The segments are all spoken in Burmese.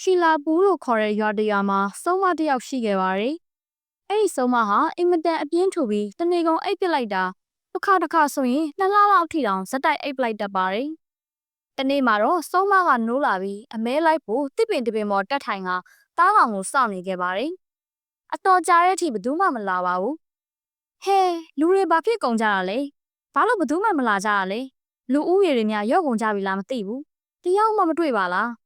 ရှီလာပူလို့ခေါ်တဲ့ရွာတရွာမှာစုံမတစ်ယောက်ရှိခဲ့ပါတယ်။အဲ့ဒီစုံမဟာအင်မတန်အပြင်းထူပြီးတနေကုန်အိပ်ပစ်လိုက်တာတစ်ခါတစ်ခါဆိုရင်နှစ်လလောက်ထိတောင်ဇက်တိုက်အိပ်ပလိုက်တတ်ပါတယ်။တနေ့မှာတော့စုံမကနိုးလာပြီးအမဲလိုက်ဖို့တစ်ပင်တစ်ပင်ပေါ်တက်ထိုင်ကတားကောင်ကိုစောင့်နေခဲ့ပါတယ်။အတော်ကြာတဲ့အထိဘယ်သူမှမလာပါဘူး။ဟဲလူတွေဘာဖြစ်ကုန်ကြတာလဲ။ဘာလို့ဘယ်သူမှမလာကြတာလဲ။လူဦးရေတွေများရော့ကုန်ကြပြီလားမသိဘူး။တယောက်မှမတွေ့ပါလား။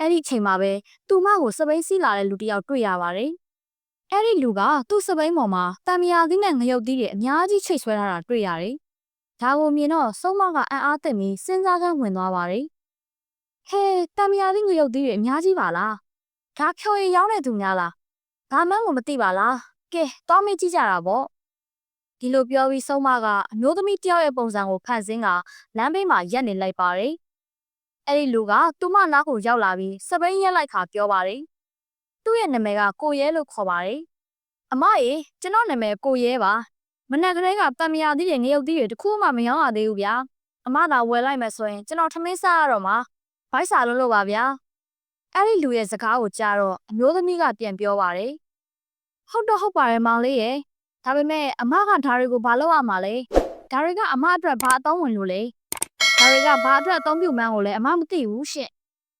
အဲ့ဒီအချိန်မှာပဲသူမကိုစပိန်စီးလာတဲ့လူတစ်ယောက်တွေ့ရပါတယ်။အဲ့ဒီလူကသူ့စပိန်ပေါ်မှာတံမြာသီးနဲ့ငရုတ်သီးတွေအများကြီးချိတ်ဆွဲထားတာတွေ့ရတယ်။ဒါကိုမြင်တော့စုံမကအံ့အားသင့်ပြီးစဉ်းစားကန်းဝင်သွားပါတယ်။ဟဲတံမြာသီးငရုတ်သီးတွေအများကြီးပါလား။ဒါဖြော်ရည်ရောင်းတဲ့သူများလား။ဘာမှန်းကိုမသိပါလား။ကဲတောင်းမေးကြည့်ကြတာပေါ့။ဒီလိုပြောပြီးစုံမကအမျိုးသမီးတစ်ယောက်ရဲ့ပုံစံကိုဖန်ဆင်းကလမ်းဘေးမှာရက်နေလိုက်ပါတယ်။ အဲ့ဒီလူကသူမနားကိုရောက်လာပြီးစပိန်ရက်လိုက်ခါပြောပါတယ်။သူ့ရဲ့နာမည်ကကိုရဲလို့ခေါ်ပါတယ်။အမရေကျွန်တော်နာမည်ကိုရဲပါ။မနက်ကလေးကတံမယာသီးတွေငရုတ်သီးတွေတခုမှမရောင်းရသေးဘူးဗျာ။အမသာဝယ်လိုက်မယ်ဆိုရင်ကျွန်တော်ထမင်းစားရတော့မှာ။ဘိုက်စာလုံးလို့ပါဗျာ။အဲ့ဒီလူရဲ့စကားကိုကြားတော့အမျိုးသမီးကပြန်ပြောပါတယ်။ဟုတ်တော့ဟုတ်ပါတယ်မောင်လေးရဲ့။ဒါပေမဲ့အမကဓာတွေကိုဘာလုပ်ရမှာလဲ။ဓာတွေကအမအတွက်ဘာအသုံးဝင်လို့လဲ။ ဒါတွေကဘာအတွက်အသုံးပြုမှန်းကိုလည်းအမမသိဘူးရှင့်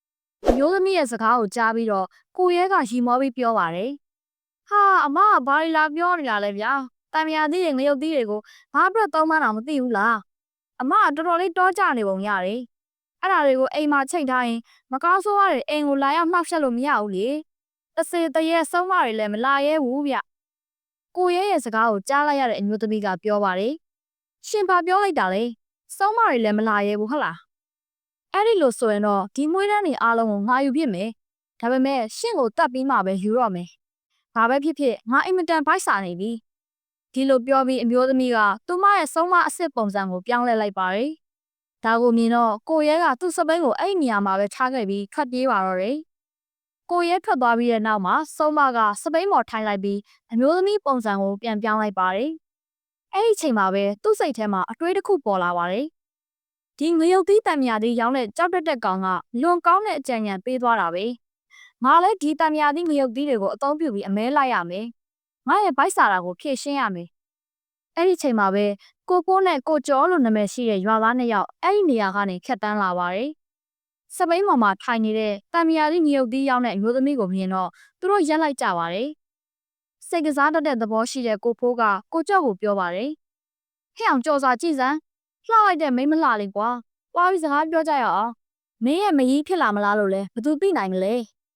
။အမျိုးသမီးရဲ့စကားကိုကြားပြီးတော့ကိုရဲကရီမောပြီးပြောပါတယ်။ဟာအမကဘာလီလာပြောနေတာလဲဗျာ။တံမြာသီးတွေငရုတ်သီးတွေကိုဘာအတွက်သုံးမှန်းတော့မသိဘူးလား။အမကတော်တော်လေးတောကြနေပုံရတယ်။အဲ့ဒါတွေကိုအိမ်မှာချိန်ထားရင်မကောင်းဆိုးရတဲ့အိမ်ကိုလာရောက်နှောက်ယှက်လို့မရဘူးလေ။တစ်စေတရေဆုံးမတွေလည်းမလာရဲဘူးဗျ။ကိုရဲရဲ့စကားကိုကြားလိုက်ရတဲ့အမျိုးသမီးကပြောပါတယ်။ရှင်ဘာပြောလိုက်တာလဲ။ စောင်းမတွေလည်းမလာရဲဘူးဟုတ်လားအဲ့ဒီလိုဆိုရင်တော့ဒီမွေးတန်းတွေအားလုံးကိုငါယူပြစ်မယ်ဒါပေမဲ့ရှင့်ကိုတတ်ပြီးမှပဲယူတော့မယ်ဘာပဲဖြစ်ဖြစ်ငါအင်မတန်ဖိုက်စာနေပြီဒီလိုပြောပြီးအမျိုးသမီးကသူမရဲ့ဆုံးမအစ်စ်ပုံစံကိုပြောင်းလဲလိုက်ပါတယ်ဒါကိုမြင်တော့ကိုရဲကသူ့စပိန်ကိုအဲ့ဒီနေရာမှာပဲထားခဲ့ပြီးခတ်ပြေးပါတော့တယ်ကိုရဲထွက်သွားပြီးတဲ့နောက်မှာဆုံးမကစပိန်ပေါ်ထိုင်လိုက်ပြီးအမျိုးသမီးပုံစံကိုပြန်ပြောင်းလိုက်ပါတယ် အဲ့ဒီအချိန်မှာပဲသူ့စိတ်ထဲမှာအတွေးတစ်ခုပေါ်လာပါတယ်။ဒီငရုတ်သီးတံမြာသီးရောင်းတဲ့ကြောက်တက်တက်ကောင်ကလွန်ကောင်းတဲ့အကြံဉာဏ်ပေးသွားတာပဲ။ငါလည်းဒီတံမြာသီးငရုတ်သီးတွေကိုအသုံးပြုပြီးအမဲလိုက်ရမယ်။ငါရဲ့ဗိုက်စာတာကိုဖြည့်ရှင်းရမယ်။အဲ့ဒီအချိန်မှာပဲကိုကိုနဲ့ကိုကျော်လို့နာမည်ရှိတဲ့ရွာသားနှစ်ယောက်အဲ့ဒီနေရာကနေဖြတ်တန်းလာပါတယ်။စပိန်ပေါ်မှာထိုင်နေတဲ့တံမြာသီးငရုတ်သီးရောင်းတဲ့အမျိုးသမီးကိုမြင်တော့သူတို့ရက်လိုက်ကြပါတယ်။ စိတ်ကစားတတ်တဲ့သဘောရှိတဲ့ကိုဖိုးကကိုကျော်ကိုပြောပါတယ်။ဟဲ့အောင်ကြော်စာကြည့်စမ်းလှလိုက်တဲ့မိန်းမလှလေးကွာ။ပွားပြီးစကားပြောကြရအောင်။မင်းရဲ့မကြီးဖြစ်လာမလားလို့လဲဘယ်သူသိနိုင်မလဲ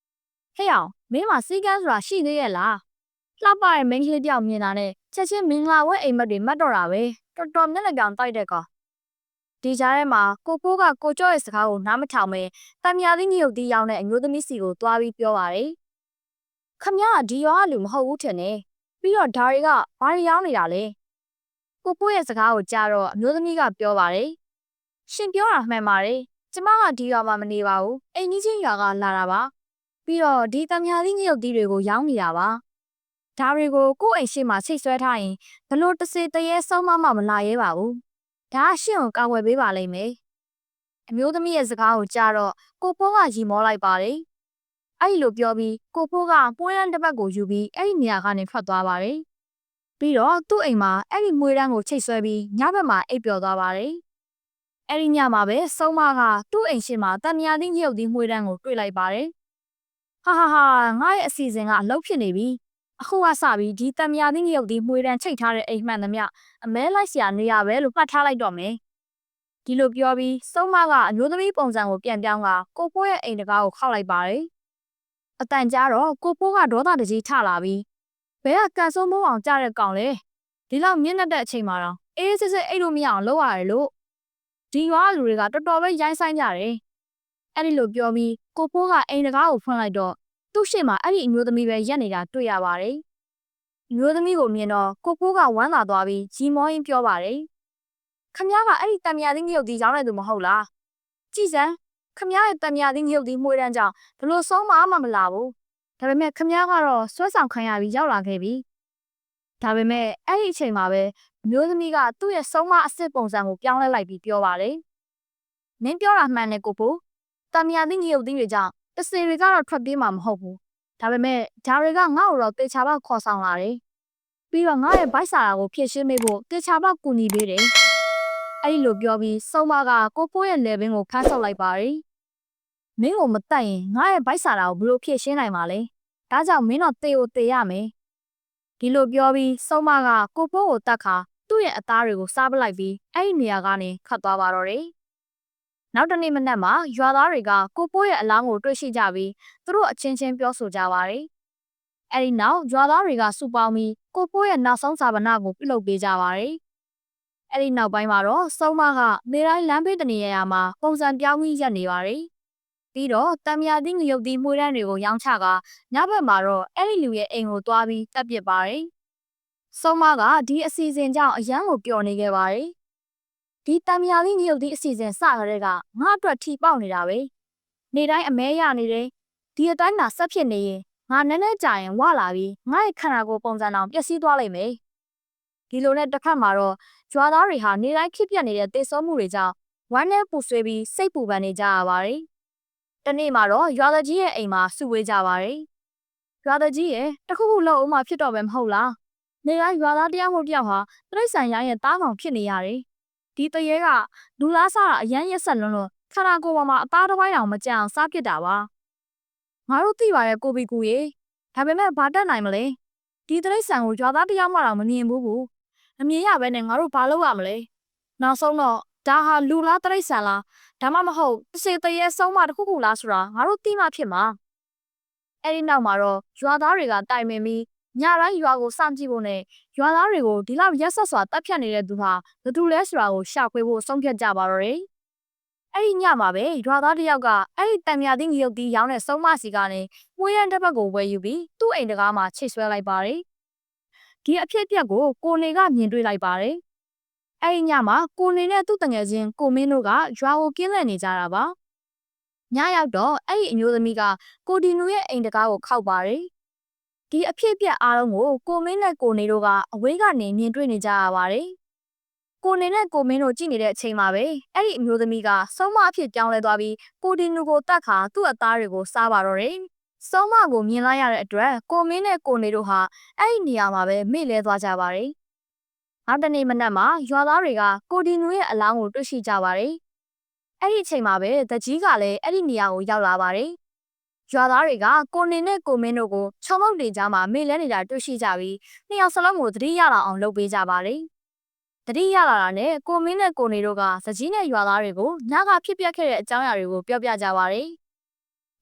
။ဟဲ့အောင်မင်းမှာစီကန်းဆိုတာရှိသေးရဲ့လား။လှပတဲ့မိန်းကလေးတယောက်မြင်တာနဲ့ချက်ချင်းမင်္ဂလာဝဲအိမ်မက်တွေမှတ်တော့တာပဲ။တော်တော်မျက်နှာပြောင်တိုက်တဲ့ကောင်။ဒီကြားထဲမှာကိုကိုကကိုကျော်ရဲ့စကားကိုနားမထောင်ပဲတံမြာသီးညုတ်သီးရောင်းတဲ့အမျိုးသမီးစီကိုတွားပြီးပြောပါတယ်။ ခမရကဒီရွာကလူမဟုတ်ဘူးထင်တယ်။ပြီးတော့ဒါတွေကဘာတွေရောင်းနေတာလဲ။ကိုကိုရဲ့စကားကိုကြားတော့အမျိုးသမီးကပြောပါတယ်။ရှင်ပြောတာမှန်ပါတယ်။ကျမကဒီရွာမှာမနေပါဘူး။အိမ်ကြီးချင်းရွာကလာတာပါ။ပြီးတော့ဒီတံမြာသီးငရုတ်သီးတွေကိုရောင်းနေတာပါ။ဒါတွေကိုကိုယ့်အိမ်ရှိမှချိတ်ဆွဲထားရင်ဘလို့တစ်စေတရေဆုံးမမမလာရဲပါဘူး။ဒါကရှင်ကိုကာကွယ်ပေးပါလိမ့်မယ်။အမျိုးသမီးရဲ့စကားကိုကြားတော့ကိုဖိုးကရီမောလိုက်ပါတယ်။ အဲ့ဒီလိုပြောပြီးကိုဖိုးကပွဲရန်တစ်ပတ်ကိုယူပြီးအဲ့ဒီနေရာကနေထွက်သွားပါတယ်။ပြီးတော့သူ့အိမ်မှာအဲ့ဒီမွေးတန်းကိုချိတ်ဆွဲပြီးညဘက်မှာအိပ်ပျော်သွားပါတယ်။အဲ့ဒီညမှာပဲစုံမကသူ့အိမ်ရှိမှာတန်မြာသီးညုပ်သီးမွေးတန်းကိုတွေ့လိုက်ပါတယ်။ဟာဟာဟာငါရဲ့အစီအစဉ်ကအလုပ်ဖြစ်နေပြီ။အခုကစပြီးဒီတန်မြာသီးညုပ်သီးမွေးတန်းချိတ်ထားတဲ့အိမ်မှန်သမျှအမဲလိုက်စရာနေရပဲလို့မှတ်ထားလိုက်တော့မယ်။ဒီလိုပြောပြီးစုံမကအမျိုးသမီးပုံစံကိုပြန်ပြောင်းကကိုပိုးရဲ့အိမ်တကားကိုခောက်လိုက်ပါတယ်။ အတန်ကြားတော့ကိုပိုးကဒေါသတကြီးထလာပြီးဘဲကကန်ဆိုးမိုးအောင်ကြားတဲ့ကောင်လေဒီလောက်မြင့်တက်တဲ့အချိန်မှာတော့အေးစစ်စစ်အိတ်လို့မရအောင်လုပ်ရတယ်လို့ဒီရွာလူတွေကတော်တော်ပဲရိုင်းဆိုင်ကြတယ်အဲ့ဒီလိုပြောပြီးကိုဖိုးကအိမ်တကားကိုဖွင့်လိုက်တော့သူ့ရှေ့မှာအဲ့ဒီအမျိုးသမီးပဲရက်နေတာတွေ့ရပါတယ်အမျိုးသမီးကိုမြင်တော့ကိုဖိုးကဝမ်းသာသွားပြီးဂျီမောရင်းပြောပါတယ်ခမ ्या ကအဲ့ဒီတံမြာသီးငရုတ်ဒီရောင်းတဲ့သူမဟုတ်လားကြည်စမ်း ခမ ्या ရဲ့တံမြာသီးငရုတ်ဒီမှုေးတန်းကြောင့်ဘလို့ဆုံးမမှမလာဘူးဒါပေမဲ့ခမ ्या ကတော့ဆွဲဆောင်ခံရပြီးရောက်လာခဲ့ပြီဒါပေမဲ့အဲ့ဒီအချိန်မှာပဲအမျိုးသမီးကသူ့ရဲ့ဆုံးမအစ်စ်ပုံစံကိုပြောင်းလဲလိုက်ပြီးပြောပါတယ်မင်းပြောတာမှန်တယ်ကိုဖိုးတံမြာသီးငရုတ်သီးတွေကြောင့်တစင်တွေကတော့ထွက်ပြေးမှာမဟုတ်ဘူးဒါပေမဲ့ဂျာတွေကငါ့ကိုတော့တေချာပေါက်ခေါ်ဆောင်လာတယ်ပြီးတော့ငါရဲ့ဗိုက်စာရာကိုဖြည့်ရှင်းပေးဖို့တေချာပေါက်ကူညီပေးတယ် အဲ့ဒီလိုပြောပြီးစုံမကကိုပိုးရဲ့လေဘင်းကိုဖမ်းဆုပ်လိုက်ပါတယ်မင်းကိုမတတ်ရင်ငါရဲ့ဗိုက်စာရာကိုဘယ်လိုဖြည့်ရှင်းနိုင်မှာလဲဒါကြောင့်မင်းတော့တေကိုတေရမယ်ဒီလိုပြောပြီးစုံမကကိုပိုးကိုတတ်ခါသူ့ရဲ့အသားတွေကိုစားပလိုက်ပြီးအဲ့ဒီနေရာကနေခတ်သွားပါတော့တယ်နောက်တနေ့မနက်မှာရွာသားတွေကကိုပိုးရဲ့အလောင်းကိုတွေ့ရှိကြပြီးသူတို့အချင်းချင်းပြောဆိုကြပါတယ်။အဲဒီနောက်ရွာသားတွေကစုပေါင်းပြီးကိုပိုးရဲ့နောက်ဆုံးစာပနာကိုပြုလုပ်ပေးကြပါတယ်။ အဲဒီနောက်ပိုင်းမှာတော့စုံမကနေတိုင်းလမ်းဘေးတနေရာမှာပုံစံပြောင်းပြီးရက်နေပါတယ်။ပြီးတော့တံမြာသင်းငရုတ်သီးမှုရန်တွေကိုရောင်းချကညဘက်မှာတော့အဲ့ဒီလူရဲ့အိမ်ကိုသွားပြီးတပ်ပစ်ပါတယ်။စုံမကဒီအစီအစဉ်ကြောင့်အရန်ကိုပျော်နေခဲ့ပါတယ်။ဒီတံမြာသင်းငရုတ်သီးအစီအစဉ်စကြတဲ့ကငါအတွက်ထီပေါက်နေတာပဲ။နေတိုင်းအမဲရနေတယ်။ဒီအတိုင်းသာဆက်ဖြစ်နေရင်ငါနည်းနည်းကြာရင်ဝလာပြီးငါ့ရဲ့ခန္ဓာကိုယ်ပုံစံအောင်ပျက်စီးသွားလိမ့်မယ်။ဒီလိုနဲ့တစ်ခါမှာတော့ ကြွားသားတွေဟာနေတိုင်းဖြစ်ပြနေတဲ့တေဆုံးမှုတွေကြောင့်ဝမ်းနဲ့ပူဆွေးပြီးစိတ်ပူပန်နေကြရပါတယ်။တနေ့မှာတော့ရွာသားကြီးရဲ့အိမ်မှာစုဝေးကြပါတယ်။ရွာသားကြီးရဲ့တခုခုလောက်အောင်မှဖြစ်တော့ပဲမဟုတ်လား။နေတိုင်းရွာသားတယောက်မို့တယောက်ဟာတိရစ္ဆာန်ရိုင်းရဲ့တားကောင်ဖြစ်နေရတယ်။ဒီတရေကလူလားစားတာအရန်ရက်ဆက်လွန်းလို့ခန္ဓာကိုယ်ပေါ်မှာအသားတစ်ပိုင်းတောင်မကြအောင်စားပစ်တာပါငါတို့သိပါရဲ့ကိုဘီကူရေဒါပေမဲ့ဘာတတ်နိုင်မလဲဒီတရိတ်ဆန်ကိုကြွားသားတရားမှတော့မမြင်ဘူးဘူး အမြင်ရပဲနဲ့ငါတို့ဘာလုပ်ရမလဲနောက်ဆုံးတော့ဒါဟာလူလားတရိတ်ဆန်လားဒါမှမဟုတ်တစ်စေတရေဆုံးမတစ်ခုခုလားဆိုတာငါတို့သိမှဖြစ်မှာအဲ့ဒီနောက်မှာတော့ရွာသားတွေကတိုင်ပင်ပြီးညတိုင်းရွာကိုစောင့်ကြည့်ဖို့နဲ့ရွာသားတွေကိုဒီလောက်ရက်ဆက်စွာတပ်ဖြတ်နေတဲ့သူဟာဘယ်သူလဲဆိုတာကိုရှာဖွေဖို့ဆုံးဖြတ်ကြပါတော့တယ်။အဲ့ဒီညမှာပဲရွာသားတစ်ယောက်ကအဲ့ဒီတံမြာသိငရုတ်တီးရောင်းတဲ့စုံမစီကနေမွေးရန်တစ်ပတ်ကိုဝယ်ယူပြီးသူ့အိမ်တကားမှာချိတ်ဆွဲလိုက်ပါတယ်။ ဒီအဖြစ်အပျက်ကိုကိုနေကမြင်တွေ့လိုက်ပါတယ်။အဲ့ဒီညမှာကိုနေနဲ့သူ့တငယ်ချင်းကိုမင်းတို့ကရွာကိုကင်းလှည့်နေကြတာပါ။ညရောက်တော့အဲ့ဒီအမျိုးသမီးကကိုဒီနူရဲ့အိမ်တကားကိုခောက်ပါတယ်။ဒီအဖြစ်အပျက်အားလုံးကိုကိုမင်းနဲ့ကိုနေတို့ကအဝေးကနေမြင်တွေ့နေကြရပါတယ်။ကိုနေနဲ့ကိုမင်းတို့ကြည့်နေတဲ့အချိန်မှာပဲအဲ့ဒီအမျိုးသမီးကဆုံးမအဖြစ်ပြောင်းလဲသွားပြီးကိုဒီနူကိုတတ်ခါသူ့အသားတွေကိုစားပါတော့တယ်။ ဆုံးမကိုမြင်လိုက်ရတဲ့အတွက်ကိုမင်းနဲ့ကိုနေတို့ဟာအဲ့ဒီနေရာမှာပဲမေ့လဲသွားကြပါတယ်။နောက်တနေ့မနက်မှာရွာသားတွေကကိုဒီနူရဲ့အလောင်းကိုတွေ့ရှိကြပါတယ်။အဲ့ဒီအချိန်မှာပဲတကြီးကလည်းအဲ့ဒီနေရာကိုရောက်လာပါတယ်။ရွာသားတွေကကိုနေနဲ့ကိုမင်းတို့ကိုချုံမုတ်တွေကြားမှာမေ့လဲနေတာတွေ့ရှိကြပြီးနှစ်ယောက်စလုံးကိုသတိရလာအောင်လုပ်ပေးကြပါတယ်။သတိရလာတာနဲ့ကိုမင်းနဲ့ကိုနေတို့ကစကြီးနဲ့ရွာသားတွေကိုညကဖြစ်ပျက်ခဲ့တဲ့အကြောင်းအရာတွေကိုပြောပြကြပါတယ်။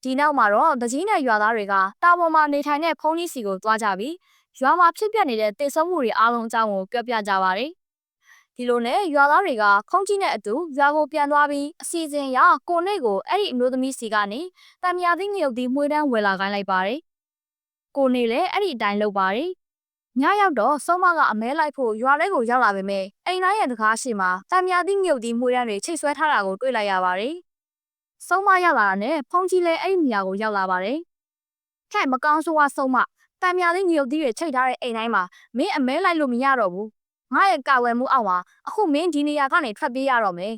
ဒီနောက်မှာတော့တကြီးနဲ့ရွာသားတွေကတာပေါ်မှာနေထိုင်တဲ့ဖုန်းကြီးစီကိုသွားကြပြီးရွာမှာဖြစ်ပျက်နေတဲ့တေဆုံးမှုတွေအားလုံးအကြောင်းကိုပြောပြကြပါတယ်။ဒီလိုနဲ့ရွာသားတွေကခုံးကြီးနဲ့အတူရွာကိုပြန်သွားပြီးအစီအစဉ်ရကိုနေကိုအဲ့ဒီအမျိုးသမီးစီကနေတံမြာသိငရုတ်ဒီမွေးတန်းဝယ်လာခိုင်းလိုက်ပါတယ်။ကိုနေလည်းအဲ့ဒီအတိုင်းလုပ်ပါတယ်။ညရောက်တော့ဆုံးမကအမဲလိုက်ဖို့ရွာလေးကိုရောက်လာပေမဲ့အိမ်တိုင်းရဲ့တကားရှိမှာတံမြာသိငရုတ်ဒီမွေးတန်းတွေချိတ်ဆွဲထားတာကိုတွေ့လိုက်ရပါတယ်။ ဆုံးမရောက်လာတာနဲ့ဖုန်ကြီးလည်းအဲ့ဒီနေရာကိုရောက်လာပါတယ်။ထက်မကောင်းဆိုးဝါဆုံးမတံမြာသိငရုတ်ဒီတွေချိတ်ထားတဲ့အိမ်တိုင်းမှာမင်းအမဲလိုက်လို့မရတော့ဘူး။ငါရဲ့ကာဝယ်မှုအောက်မှာအခုမင်းဒီနေရာကနေထွက်ပြေးရတော့မယ်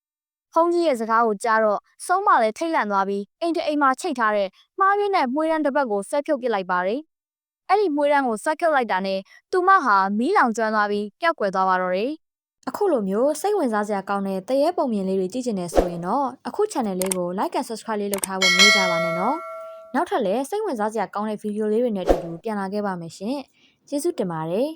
။ဖုန်းကြီးရဲ့စကားကိုကြားတော့ဆုံးမလည်းထိတ်လန့်သွားပြီးအိမ်တအိမ်မှာချိတ်ထားတဲ့မှားရင်းနဲ့မွေးရန်တစ်ပတ်ကိုဆက်ဖြုတ်ပစ်လိုက်ပါတယ်။အဲ့ဒီမွေးရန်ကိုဆက်ဖြုတ်လိုက်တာနဲ့သူမဟာမီးလောင်ကျွမ်းသွားပြီးပျောက်ကွယ်သွားပါတော့တယ်။ အခုလိုမျိုးစိတ်ဝင်စားစရာကောင်းတဲ့တရေပုံမြင်လေးတွေကြည့်ကျင်နေဆိုရင်တော့အခု channel လေးကို like and subscribe လေးလုပ်ထားဖို့မမေ့ကြပါနဲ့နော်နောက်ထပ်လည်းစိတ်ဝင်စားစရာကောင်းတဲ့ဗီဒီယိုလေးတွေနဲ့အတူတူပြန်လာခဲ့ပါမယ်ရှင်ကျေးဇူးတင်ပါတယ်